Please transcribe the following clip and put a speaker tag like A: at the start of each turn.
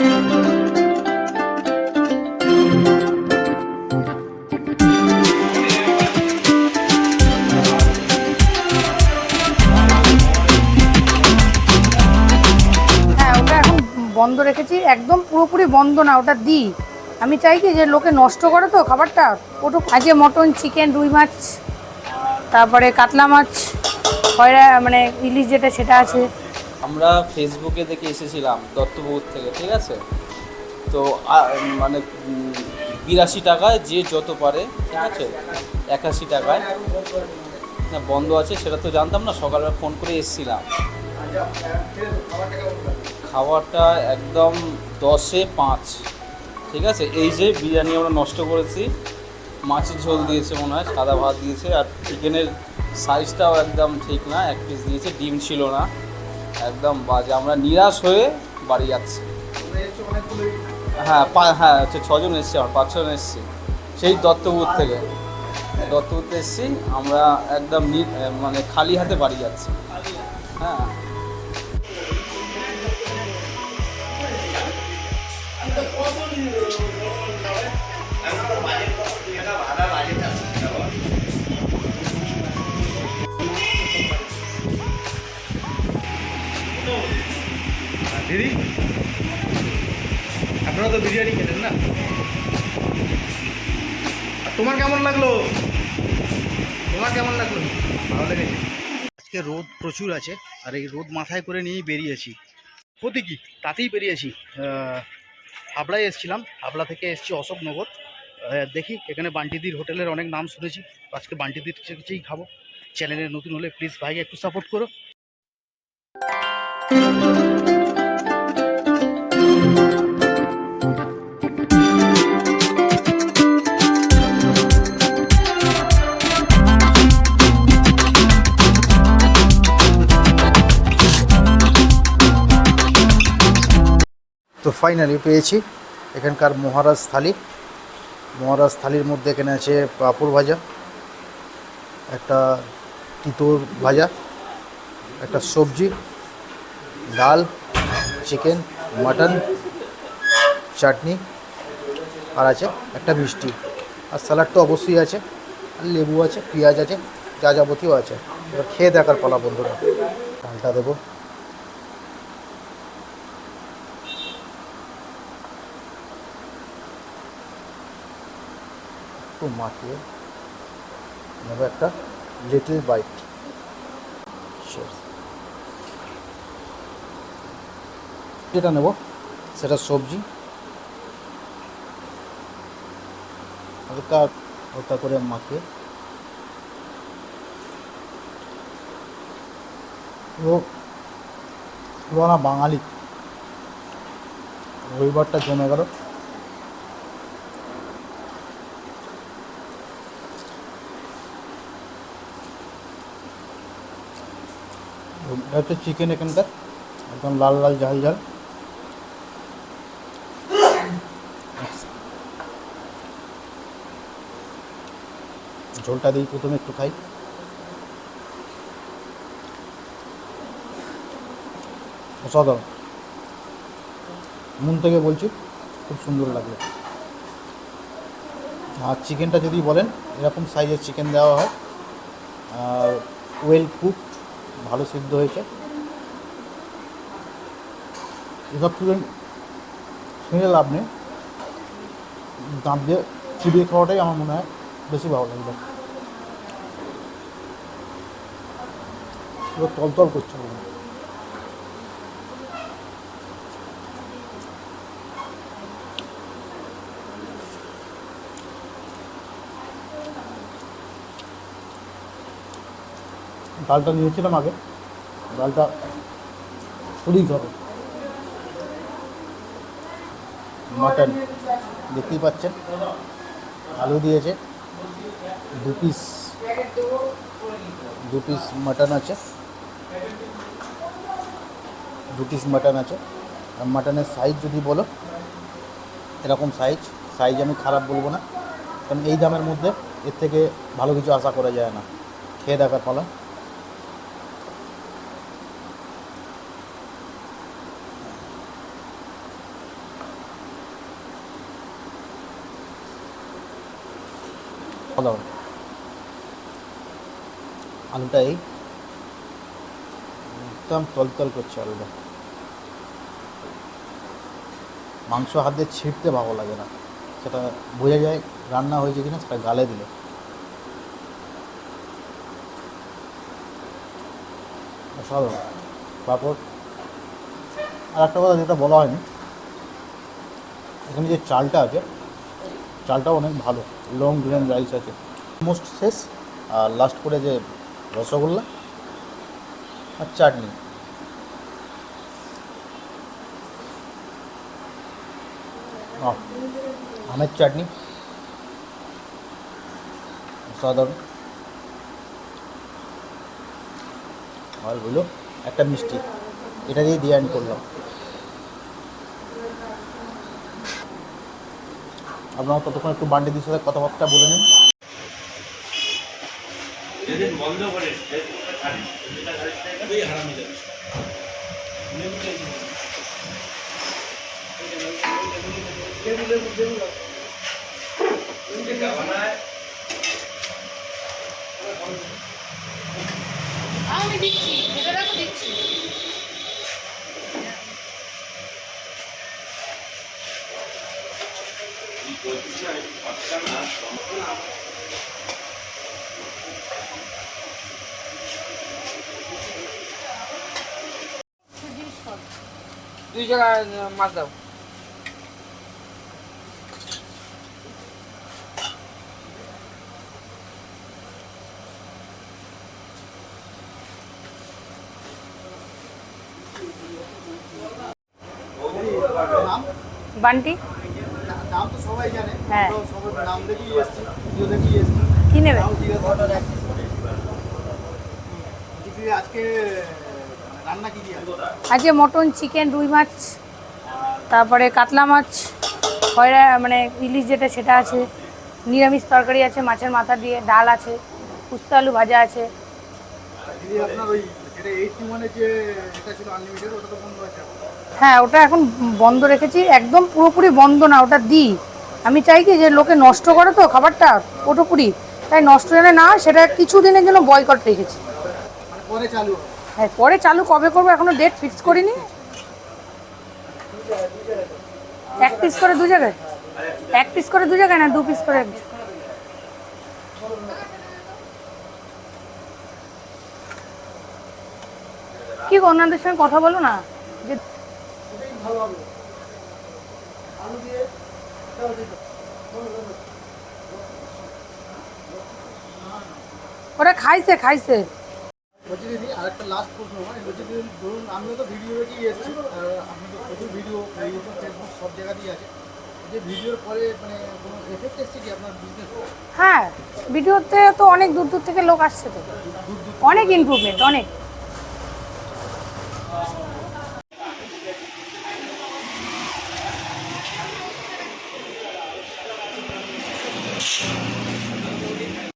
A: হ্যাঁ বন্ধ রেখেছি। একদম পুরোপুরি বন্ধ না, ওটা দিই। আমি চাই কি যে লোকে নষ্ট করে তো খাবারটা? ওটু আজকে মটন চিকেন রুই মাছ, তারপরে কাতলা মাছ, খয়রা মানে ইলিশ যেটা, সেটা আছে।
B: আমরা ফেসবুকে দেখে এসেছিলাম দত্তপুর থেকে, ঠিক আছে? তো মানে বিরাশি টাকায় যে যত পারে, ঠিক আছে? একাশি টাকায়। না, বন্ধ আছে, সেটা তো জানতাম না, সকালবেলা ফোন করে এসেছিলাম। খাবারটা একদম দশে পাঁচ, ঠিক আছে? এই যে বিরিয়ানি আমরা নষ্ট করেছি, মাছের ঝোল দিয়েছে মনে হয়, সাদা ভাত দিয়েছে, আর চিকেনের সাইজটাও একদম ঠিক না, এক পিস দিয়েছে, ডিম ছিল না। একদম বাজে। আমরা নিরাশ হয়ে বাড়ি যাচ্ছি। হ্যাঁ হ্যাঁ হচ্ছে ছজন এসছি আমার, পাঁচজন এসছি। সেই দত্তপুর থেকে। দত্তপুর থেকে এসছি, আমরা একদম মানে খালি হাতে বাড়ি যাচ্ছি। হ্যাঁ
C: আপনারা তো বিরিয়ানি খেলেন না? তোমার কেমন লাগল? তোমার কেমন লাগল? ভালো লেগেছে। আজকে রোদ প্রচুর আছে, আর এই রোদ মাথায় করে নিয়েই বেরিয়েছি। ক্ষতি কি? তাতেই বেরিয়েছি। হাবড়ায় এসেছিলাম। হাবড়া থেকে এসেছি অশোকনগর। দেখি এখানে বান্টিদির হোটেলের অনেক নাম শুনেছি। আজকে বান্টিদির কাছেই খাব। চ্যানেলে নতুন হলে প্লিজ ভাইকে একটু সাপোর্ট করো।
D: তো ফাইনালি পেয়েছি। এখানকার মহারাজ থালি। মহারাজ থালির মধ্যে এখানে আছে পাঁপড় ভাজা, একটা তিতোর ভাজা, একটা সবজি, ডাল, চিকেন, মাটন, চাটনি, আর আছে একটা মিষ্টি। আর স্যালাড তো অবশ্যই আছে, আর লেবু আছে, পেঁয়াজ আছে, যা যাবতীয় আছে। এবার খেয়ে দেখার পালা বন্ধুরা। ডালটা দেবো। একটু মাখিয়ে নেব একটা লিটল বাইট যেটা নেব, সেটা সবজি। হালকা হালকা করে মাখিয়ে। পুরো পুরো না বাঙালি রবিবারটা জমে গেল। এটা হচ্ছে চিকেন এখানকার, একদম লাল লাল, ঝাল ঝাল। ঝোলটা দিই প্রথমে একটু খাই। অসাধারণ। মন থেকে বলছি, খুব সুন্দর লাগল। আর চিকেনটা যদি বলেন, এরকম সাইজের চিকেন দেওয়া হয়, আর ওয়েল কুক ভালো সিদ্ধ হয়েছে। এসব স্টুডেন্ট শুনে লাভ নেই। দাঁত দিয়ে চিবিয়ে খাওয়াটাই আমার মনে হয় বেশি ভালো লাগবে। তলতল করছে ডালটা নিয়েছিলাম আগে। ডালটা খুবই ধরে মাটন দেখতেই পাচ্ছেন। আলু দিয়েছে। দু পিস দু পিস মাটন আছে। দু পিস মাটন আছে। আর মাটনের সাইজ যদি বলো, এরকম সাইজ সাইজ আমি খারাপ বলব না। কারণ এই দামের মধ্যে এর থেকে ভালো কিছু আশা করা যায় না। খেয়ে দেখার পালা। দারুণ আলুটা এই একদম তলতল করছে আলুটা। মাংস হাত ছিঁড়তে ভালো লাগে না। সেটা বোঝা যায় রান্না হয়েছে কিনা, সেটা গালে দিলে। অসাধারণ তারপর আর একটা কথা যেটা বলা হয়নি, এখানে যে চালটা আছে চালটাও অনেক ভালো লং গ্রেন রাইস আছে। মোস্ট শেষ, আর লাস্ট করে যে রসগোল্লা আর চাটনি। আমের চাটনি। সাধারণ আর হলো একটা মিষ্টি, এটা দিয়ে দিয়ে করলাম। আপনারা ততক্ষণ একটু বান্ডিদির সাথে কথাবার্তা বলে নিন।
A: আমি দিচ্ছি।
E: দুই জায়গায় মাছ দাও।
A: বান্টি?
C: নাম তো সবাই জানে।
A: হ্যাঁ।
C: তো সবার নাম দেখেই এসছি ভিডিও দেখেই এসছি।
A: কি নেবে?
C: নাম জিজ্ঞাসা করে। দিদি আজকে মানে রান্না কি দিয়ে
A: আজকে মটন চিকেন রুই মাছ তারপরে কাতলা মাছ খয়রা মানে ইলিশ যেটা সেটা আছে নিরামিষ তরকারি আছে মাছের মাথা দিয়ে ডাল আছে উস্তা আলু ভাজা আছে।
C: দিদি আপনার ওই মানে যে এটা ছিল আনলিমিটেড ওটা তো বন্ধ আছে।
A: হ্যাঁ ওটা এখন বন্ধ রেখেছি একদম পুরোপুরি বন্ধ না ওটা দিই আমি চাই কি যে লোকে নষ্ট করে তো খাবারটা পুরোপুরি তাই নষ্ট যেন না সেটা কিছু দিনের জন্য বয়কট রেখেছি।
C: পরে চালু
A: হ্যাঁ পরে চালু কবে করব এখনও ডেট ফিক্স করিনি। এক পিস করে দু জায়গায়? এক পিস করে দু জায়গায় না দু পিস করে? কি ওনাদের সঙ্গে কথা বলো না। যে ওরা খাইছে খাইছে।
C: বলছি দিদি আরেকটা লাস্ট প্রশ্ন মানে বলছি দিদি ধরুন আমিও তো ভিডিও দেখেই এসেছি। আর আপনি তো প্রচুর ভিডিও ইউটিউব ফেসবুক সব জায়গাতেই আছে। যে ভিডিওর পরে মানে কোনো এফেক্ট এসছে কি আপনার বিজনেস
A: হ্যাঁ ভিডিওতে তো অনেক দূর দূর থেকে লোক আসছে তো। অনেক ইমপ্রুভমেন্ট অনেক।